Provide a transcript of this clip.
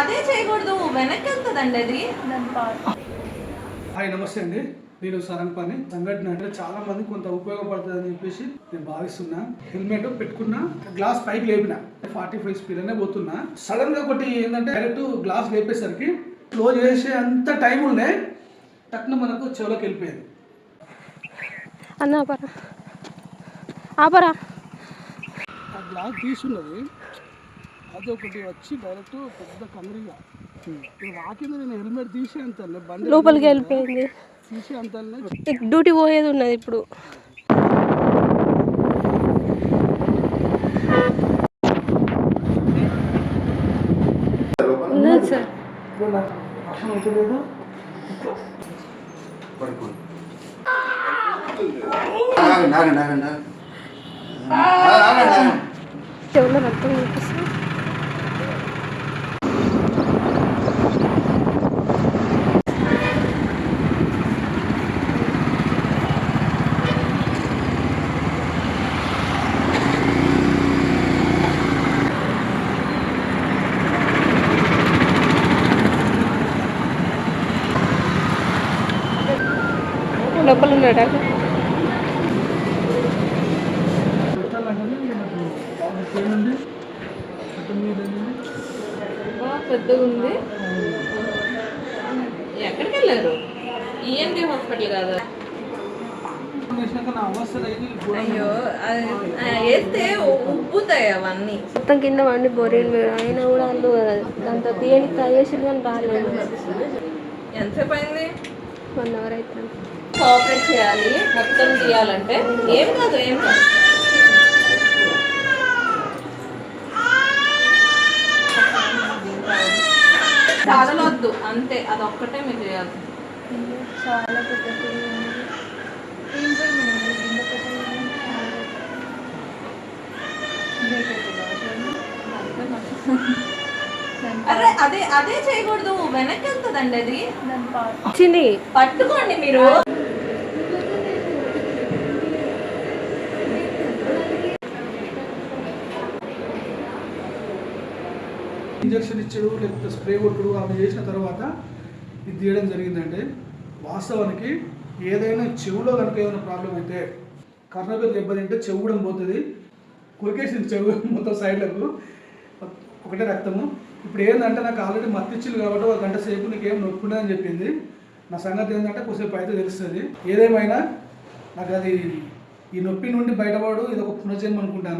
అదే చేయకూడదు వెనక్కి వెళ్తుందండి అది. హాయ్ నమస్తే అండి. నేను సరంపాని సంఘటన అంటే చాలా మంది కొంత ఉపయోగపడుతుంది అని చెప్పేసి నేను భావిస్తున్నా. హెల్మెట్ పెట్టుకున్నా గ్లాస్ పైకి లేపిన ఫార్టీ ఫైవ్ స్పీడ్ అనే పోతున్నా. సడన్గా ఒకటి ఏంటంటే డైరెక్ట్ గ్లాస్ లేపేసరికి క్లో చేసే అంత టైం ఉండే టక్కున మనకు చెవులోకి వెళ్ళిపోయింది. అన్న ఆపరా. ఆపరా. ఆ గ్లాస్ తీసున్నది అది ఒకటి వచ్చి డైరెక్ట్ పెద్ద కమరిగా వాకింది నేను హెల్మెట్ తీసే అంత బండి లోపలికి వెళ్ళిపోయింది. తీసే అంత డ్యూటీ పోయేది ఉన్నది ఇప్పుడు. ఉన్నది సార్. వర్షం అవుతలేదు ఆగండి లోపల ఉన్నాడా ఉంది. పెద్దగా ఉంది. ఎక్కడికి వెళ్ళారు? ఈఎన్టీ హాస్పిటల్ కాదు? అయ్యో వేస్తే ఉబ్బుతాయి అవన్నీ. మొత్తం కింద వండి బొరీలు అయినా కూడా వాళ్ళు దాంతో తీయని ట్రై చేసి కానీ రాలేదు. ఎంతసేపు అయింది? వన్ అవర్ అవుతుంది. కోఆపరేట్ చేయాలి. మొత్తం తీయాలంటే ఏం కాదు ఏం కాదు. కదలొద్దు అంతే అదొక్కటే మీరు చేయాలి. చాలా పెద్ద అరే అదే అదే చేయకూడదు. వెనక్కి వెళ్తుందండి అది. వచ్చింది పట్టుకోండి మీరు. ఇంజక్షన్ ఇచ్చాడు లేకపోతే స్ప్రే కొట్టుడు అవి చేసిన తర్వాత ఇది తీయడం జరిగిందంటే వాస్తవానికి ఏదైనా చెవులో కనుక ఏదైనా ప్రాబ్లం అయితే కర్ణబెల్ దెబ్బతింటే చెవు కూడా పోతుంది. కురికేసింది చెవు మొత్తం సైడ్లకు. ఒకటే రక్తము. ఇప్పుడు ఏంటంటే నాకు ఆల్రెడీ మత్తిచ్చులు కాబట్టి ఒక గంట సేపు నీకు ఏం నొప్పి ఉండదని చెప్పింది. నా సంగతి ఏంటంటే కొద్దిసేపు అయితే తెలుస్తుంది. ఏదేమైనా నాకు అది ఈ నొప్పి నుండి బయటపడు ఇది ఒక పునర్జన్మ అనుకుంటాను?